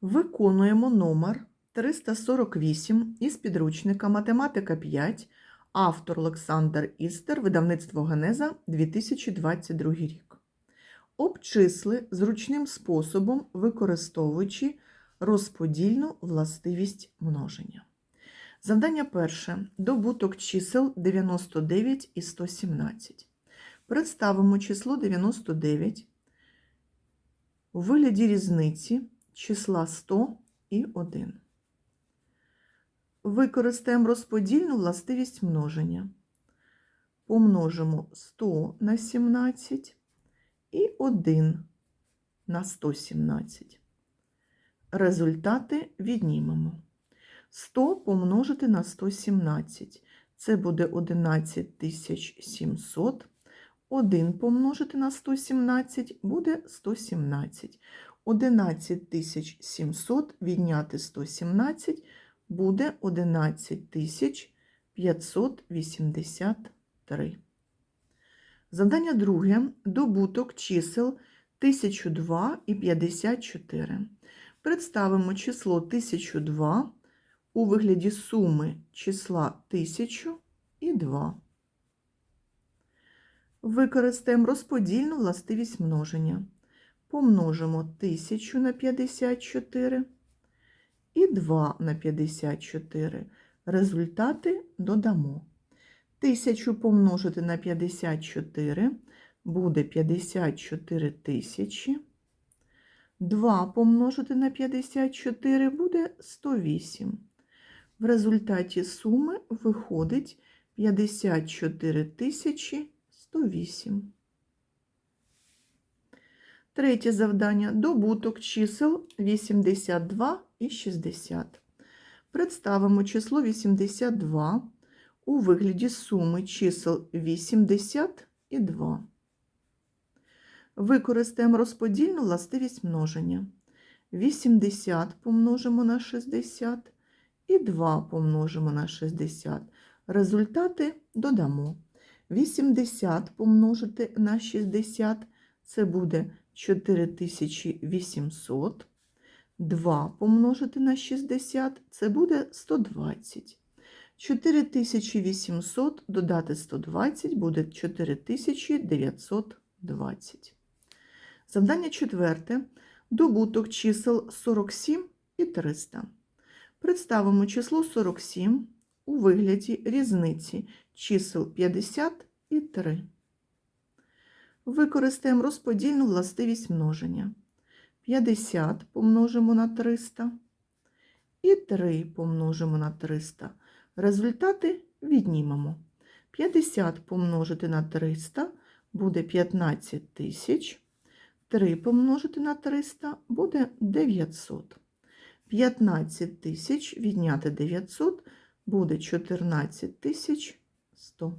Виконуємо номер 348 із підручника Математика 5, автор Олександр Істер, видавництво Генеза 2022 рік. Обчисли зручним способом, використовуючи розподільну властивість множення. Завдання перше. Добуток чисел 99 і 117. Представимо число 99 у вигляді різниці числа 100 і 1. Використаємо розподільну властивість множення. Помножимо 100 на 17 і 1 на 117. Результати віднімемо. 100 помножити на 117. Це буде 11700. 1 помножити на 117 буде 117. 11700 відняти 117 буде 11583. Завдання друге. Добуток чисел 1002 і 54. Представимо число 1002 у вигляді суми числа 1000 і 2. Використаємо розподільну властивість множення. Помножимо 1000 на 54 і 2 на 54. Результати додамо. 1000 помножити на 54 буде 54 тисячі. 2 помножити на 54 буде 108. В результаті суми виходить 54 тисячі 108. Третє завдання. Добуток чисел 82 і 60. Представимо число 82 у вигляді суми чисел 80 і 2. Використаємо розподільну властивість множення. 80 помножимо на 60 і 2 помножимо на 60. Результати додамо. 80 помножити на 60 це буде 4800. 2 помножити на 60 це буде 120. 4800 додати 120 буде 4920. Завдання четверте. Добуток чисел 47 і 300. Представимо число 47 у вигляді різниці чисел 50 і 3. Використаємо розподільну властивість множення. 50 помножимо на 300 і 3 помножимо на 300. Результати віднімемо. 50 помножити на 300 буде 15 тисяч. 3 помножити на 300 буде 900. 15 тисяч відняти 900 буде 14 тисяч 100.